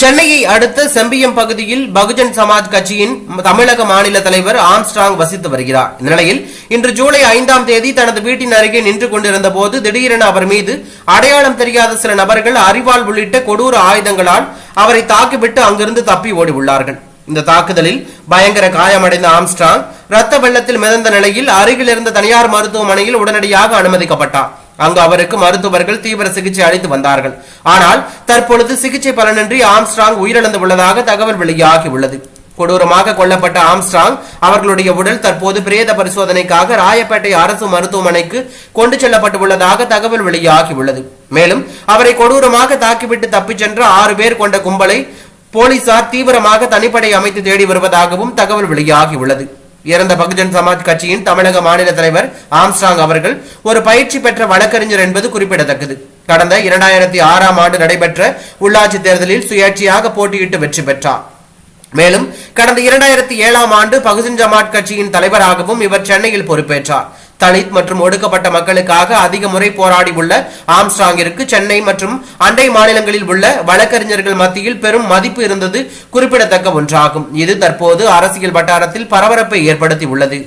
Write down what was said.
சென்னையை அடுத்த செம்பியம் பகுதியில் பகுஜன் சமாஜ் கட்சியின் தமிழக மாநில தலைவர் ஆம்ஸ்ட்ராங் வசித்து வருகிறார். இந்த நிலையில் இன்று ஜூலை ஐந்தாம் தேதி தனது வீட்டின் அருகே நின்று கொண்டிருந்த போது திடீரென அவர் மீது அடையாளம் தெரியாத சில நபர்கள் அறிவால் உள்ளிட்ட கொடூர ஆயுதங்களால் அவரை தாக்கிவிட்டு அங்கிருந்து தப்பி ஓடி உள்ளார்கள் இந்த தாக்குதலில் பயங்கர காயமடைந்த ஆம்ஸ்ட்ராங் ரத்த வெள்ளத்தில் மிதந்த நிலையில் அருகில் இருந்த தனியார் மருத்துவமனையில் உடனடியாக அனுமதிக்கப்பட்டார். அங்கு அவருக்கு மருத்துவர்கள் தீவிர சிகிச்சை அளித்து வந்தார்கள். ஆனால் தற்பொழுது சிகிச்சை பலனின்றி ஆம்ஸ்ட்ராங் உயிரிழந்து உள்ளதாக தகவல் வெளியாகி உள்ளது கொடூரமாக கொல்லப்பட்ட ஆம்ஸ்ட்ராங் அவர்களுடைய உடல் தற்போது பிரேத பரிசோதனைக்காக ராயப்பேட்டை அரசு மருத்துவமனைக்கு கொண்டு செல்லப்பட்டுள்ளதாக தகவல் வெளியாகியுள்ளது. மேலும் அவரை கொடூரமாக தாக்கிவிட்டு தப்பிச் சென்ற ஆறு பேர் கொண்ட கும்பலை போலீசார் தீவிரமாக தனிப்படை அமைத்து தேடி வருவதாகவும் தகவல் வெளியாகியுள்ளது. இறந்த பகுஜன் சமாஜ் கட்சியின் தமிழக மாநில தலைவர் ஆம்ஸ்டாங் அவர்கள் ஒரு பயிற்சி பெற்ற வழக்கறிஞர் என்பது குறிப்பிடத்தக்கது. கடந்த இரண்டாயிரத்தி ஆறாம் ஆண்டு நடைபெற்ற உள்ளாட்சி தேர்தலில் சுயேட்சையாக போட்டியிட்டு வெற்றி பெற்றார். மேலும் கடந்த இரண்டாயிரத்தி ஏழாம் ஆண்டு பகுஜன் ஜமாத் கட்சியின் தலைவராகவும் இவர் சென்னையில் பொறுப்பேற்றார். தலித் மற்றும் ஒடுக்கப்பட்ட மக்களுக்காக அதிக முறை போராடி உள்ள ஆம்ஸ்ட்ராங்கிற்கு சென்னை மற்றும் அண்டை மாநிலங்களில் உள்ள வழக்கறிஞர்கள் மத்தியில் பெரும் மதிப்பு இருந்தது குறிப்பிடத்தக்க ஒன்றாகும். இது தற்போது அரசியல் வட்டாரத்தில் பரபரப்பை ஏற்படுத்தி உள்ளது